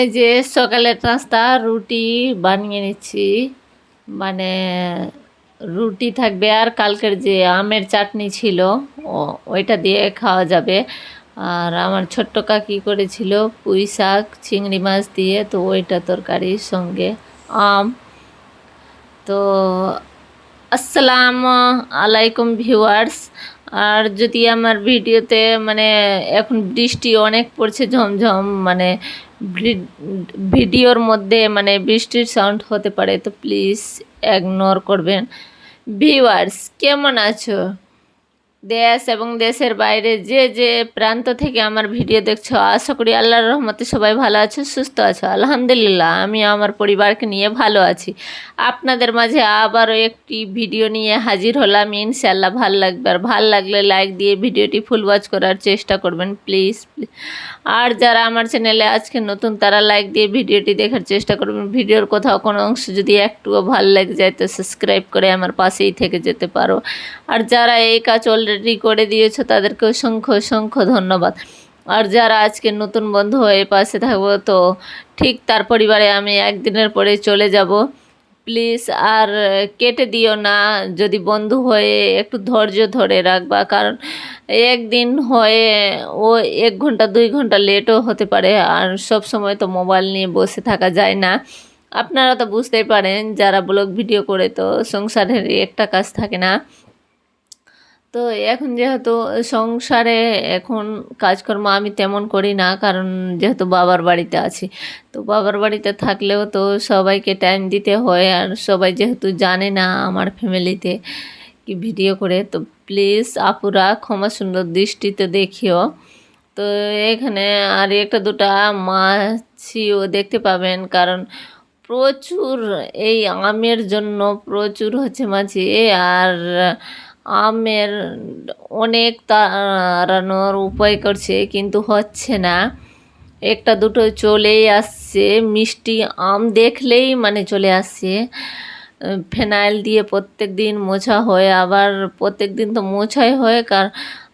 এই যে সকালের নাস্তা, রুটি বানিয়ে নিচ্ছি। মানে রুটি থাকবে আর কালকের যে আমের চাটনি ছিল, ও, ওইটা দিয়ে খাওয়া যাবে। আর আমার ছোট্ট কাকি করেছিল পুঁই শাক, চিংড়ি মাছ দিয়ে, তো ওইটা তরকারির সঙ্গে আম। তো আসসালামু আলাইকুম ভিউয়ার্স আর যদি আমার ভিডিওতে মানে এখন বৃষ্টি অনেক পড়ছে, ঝমঝম মানে ভিডিওর মধ্যে মানে বৃষ্টির সাউন্ড হতে পারে, তো প্লিজ ইগনোর করবেন। ভিউয়ার্স কেমন আছো? দেশ এবং দেশের বাইরে যে যে প্রান্ত থেকে আমার ভিডিও দেখছ, আশা করি আল্লাহর রহমতে সবাই ভালো আছো, সুস্থ আছো। আলহামদুলিল্লাহ, আমি আমার পরিবারকে নিয়ে ভালো আছি। আপনাদের মাঝে আবারও একটি ভিডিও নিয়ে হাজির হলাম। ইনশাল্লাহ ভালো লাগবে। আর ভালো লাগলে লাইক দিয়ে ভিডিওটি ফুল ওয়াচ করার চেষ্টা করবেন, প্লিজ আর যারা আমার চ্যানেলে আজকে নতুন, তারা লাইক দিয়ে ভিডিওটি দেখার চেষ্টা করবেন। ভিডিওর কোথাও কোনো অংশ যদি একটুও ভালো লেগে যায়, তো সাবস্ক্রাইব করে আমার পাশেই থেকে যেতে পারো। আর যারা এই কাজ অলরেডি করে দিয়েছ তাদেরকে অসংখ্য অসংখ্য ধন্যবাদ। আর যারা আজকে নতুন বন্ধু হয়ে পাশে থাকব, তো ঠিক তার পরিবারে আমি একদিনের পরে চলে যাব। প্লিজ আর কেটে দিও না, যদি বন্ধু হয়ে একটু ধৈর্য ধরে রাখবা, কারণ একদিন হয়ে ও এক ঘণ্টা, দুই ঘণ্টা লেটও হতে পারে, আর সব সময় তো মোবাইল নিয়ে বসে থাকা যায় না। আপনারা তো বুঝতেই পারেন, যারা ব্লগ ভিডিও করে তো সংসারের একটা কাজ থাকে না। তো এখন যেহেতু সংসারে এখন কাজকর্ম আমি তেমন করি না, কারণ যেহেতু বাবার বাড়িতে আছি। তো বাবার বাড়িতে থাকলেও তো সবাইকে টাইম দিতে হয়, আর সবাই যেহেতু জানে না আমার ফ্যামিলিতে কি ভিডিও করে, তো প্লিজ আপুরা ক্ষমা সুন্দর দৃষ্টিতে দেখিও। তো এখানে আর একটা দুটা মাছিও দেখতে পাবেন, কারণ প্রচুর এই আমের জন্য প্রচুর হচ্ছে মাছি আর আমের অনেক তাড়ানোর উপায় করছে, কিন্তু হচ্ছে না। একটা দুটো চলেই আসছে, মিষ্টি আম দেখলেই মানে চলে আসছে। ফেনাইল দিয়ে প্রত্যেক দিন মোছা হয়, আবার প্রত্যেক দিন তো মোছাই হয়, কার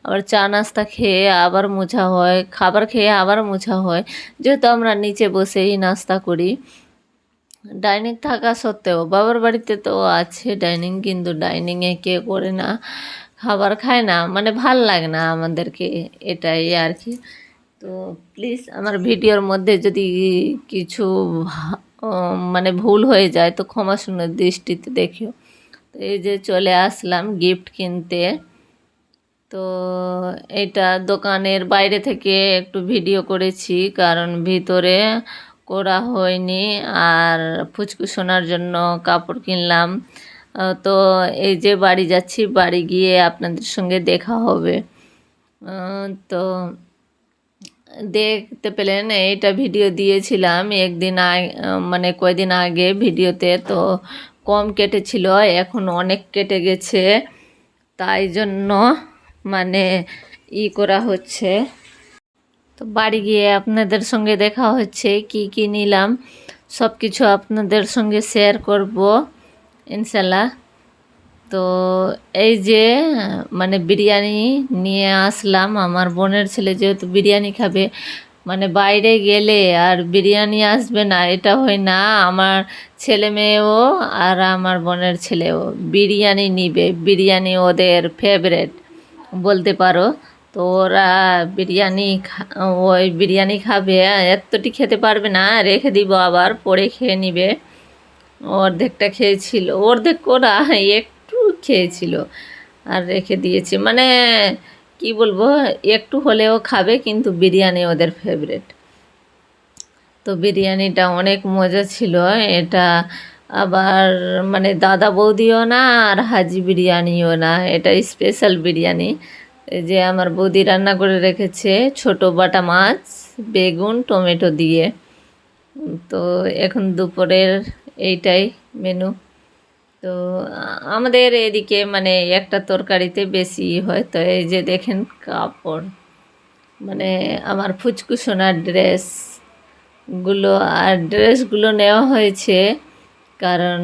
আবার চা নাস্তা খেয়ে আবার মোছা হয়, খাবার খেয়ে আবার মোছা হয়। যেহেতু আমরা নিচে বসেই নাস্তা করি। ডাইনিং থাকা সত্ত্বেও, বাবার বাড়িতে তো আছে ডাইনিং কিন্তু ডাইনিংয়ে কে করে না, খাবার খায় না মানে ভালো লাগে না আমাদেরকে এটাই আর কি। তো প্লিজ আমার ভিডিওর মধ্যে যদি কিছু মানে ভুল হয়ে যায় তো ক্ষমা সুন্দর দৃষ্টিতে দেখিও। তো এই যে চলে আসলাম গিফট কিনতে। তো এটা দোকানের বাইরে থেকে একটু ভিডিও করেছি, কারণ ভিতরে করা হয়নি। আর ফুচকু শোনার জন্য কাপড় কিনলাম। তো এই যে বাড়ি যাচ্ছি, বাড়ি গিয়ে আপনাদের সঙ্গে দেখা হবে। তো দেখতে পেলেন, এইটা ভিডিও দিয়েছিলাম একদিন মানে কয়দিন আগে ভিডিওতে। তো কম কেটেছিল, এখন অনেক কেটে গেছে। তাই জন্য মানে ই করা হচ্ছে। তো বাড়ি গিয়ে আপনাদের সঙ্গে দেখা হচ্ছে, কি কি নিলাম সব কিছু আপনাদের সঙ্গে শেয়ার করব ইনশাল্লাহ তো এই যে মানে বিরিয়ানি নিয়ে আসলাম, আমার বোনের ছেলে যেহেতু বিরিয়ানি খাবে মানে বাইরে গেলে আর বিরিয়ানি আসবে না, এটা হয় না, আমার ছেলে মেয়েও আর আমার বোনের ছেলেও, বিরিয়ানি নিবে, বিরিয়ানি ওদের ফেভারেট বলতে পারো। তো ওরা বিরিয়ানি ওই বিরিয়ানি খাবে এতটি খেতে পারবে না, রেখে দিব আবার, পরে খেয়ে নিবে। অর্ধেকটা খেয়েছিল, অর্ধেক ওরা একটু খেয়েছিল আর রেখে দিয়েছি। মানে কি বলব, একটু হলেও খাবে, কিন্তু বিরিয়ানি ওদের ফেভারেট তো বিরিয়ানিটা অনেক মজা ছিল, এটা আবার মানে দাদা বৌদিও না, আর হাজি বিরিয়ানিও না, এটা স্পেশাল বিরিয়ানি। যে আমার বৌদি রান্না করে রেখেছে ছোট বাটা মাছ, বেগুন, টমেটো দিয়ে। তো এখন দুপুরের এইটাই মেনু। তো আমাদের এদিকে মানে একটা তরকারিতে বেশি হয়। তো এই যে দেখেন কাপড় মানে আমার ফুচকু সোনার ড্রেসগুলো, আর ড্রেসগুলো নেওয়া হয়েছে কারণ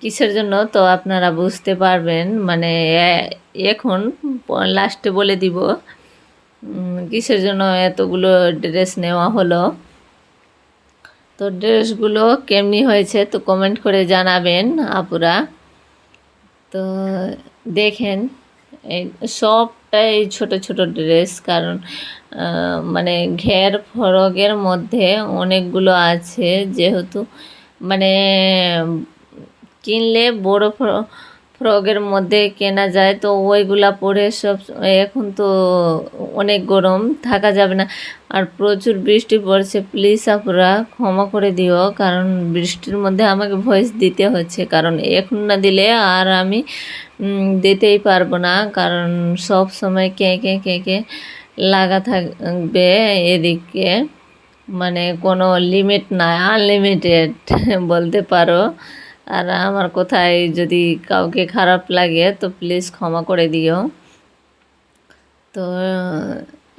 কিসের জন্য? তো আপনারা বুঝতে পারবেন মানে এখন লাস্টে বলে দিব কিসের জন্য এতগুলো ড্রেস নেওয়া হলো। তো ড্রেসগুলো কেমনি হয়েছে তো কমেন্ট করে জানাবেন আপুরা। তো দেখেন, এই সবটাই ছোট ছোট ড্রেস, কারণ মানে ঘের ফরকের মধ্যে অনেকগুলো আছে, যেহেতু মানে কিনলে বড় ফ্র- ফ্রকের মধ্যে কেনা যায়। তো ওইগুলা পরে সব, এখন তো অনেক গরম, থাকা যাবে না। আর প্রচুর বৃষ্টি পড়ছে প্লিজ আপুরা ক্ষমা করে দিও, কারণ বৃষ্টির মধ্যে আমাকে ভয়েস দিতে হচ্ছে। কারণ এখন না দিলে আর আমি দিতেই পারব না। কারণ সব সময় কে কে কে কে লাগা থাকবে এদিকে। মানে কোনো লিমিট নাই আনলিমিটেড বলতে পারো। আর আমার কোথায় যদি কাউকে খারাপ লাগে, তো প্লিজ ক্ষমা করে দিও। তো,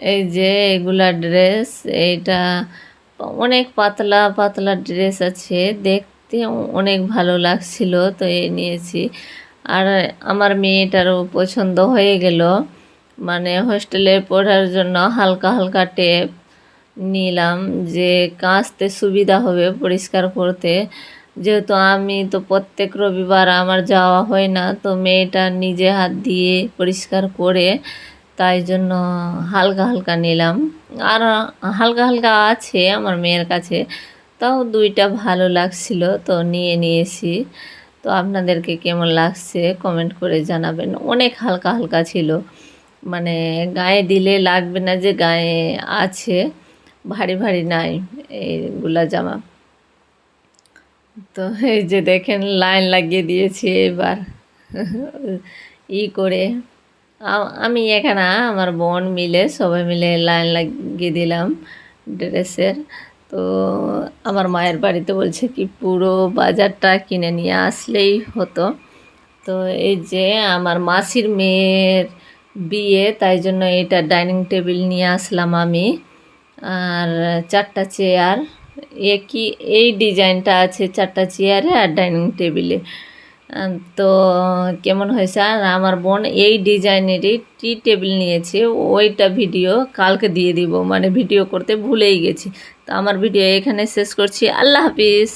এই যে এগুলা ড্রেস এইটা অনেক পাতলা পাতলা ড্রেস আছে। দেখতে অনেক ভালো লাগছিল, তো এই নিয়েছি। আর আমার মেয়েটারও পছন্দ হয়ে গেল। মানে হোস্টেলে পড়ার জন্য হালকা হালকা টেপ নিলাম যে কাচতে সুবিধা হবে পরিষ্কার করতে। যেহেতু আমি তো প্রত্যেক রবিবার আমার যাওয়া হয় না, তো মেয়েটা নিজে হাত দিয়ে পরিষ্কার করে তাই জন্য হালকা হালকা নিলাম। আর হালকা হালকা আছে আমার মেয়ের কাছে, তাও দুইটা ভালো লাগছিল, তো নিয়ে নিয়েছি। তো আপনাদেরকে কেমন লাগছে কমেন্ট করে জানাবেন। অনেক হালকা হালকা ছিল মানে গায়ে দিলে লাগবে না যে গায়ে আছে, ভারী ভারী নাই এইগুলা জামা। তো এই যে দেখেন, লাইন লাগিয়ে দিয়েছি এবার। ই করে আমি এখানে আমার বোন মিলে সবাই মিলে লাইন লাগিয়ে দিলাম ড্রেসের। তো আমার মায়ের বাড়িতে বলছে কি, পুরো বাজারটা কিনে নিয়ে আসলেই হতো। তো এই যে আমার মাসির মেয়ের বিয়ে, তাই জন্য এটা ডাইনিং টেবিল নিয়ে আসলাম আমি। আর চারটা চেয়ার একই এই ডিজাইনটা আছে চারটা চেয়ারে আর ডাইনিং টেবিলে। তো কেমন হয়েছে? আর আমার বোন এই ডিজাইনেরই টি টেবিল নিয়েছে, ওইটা ভিডিও কালকে দিয়ে দিব। মানে ভিডিও করতে ভুলেই গেছি। তো আমার ভিডিও এখানে শেষ করছি। আল্লাহ হাফিজ।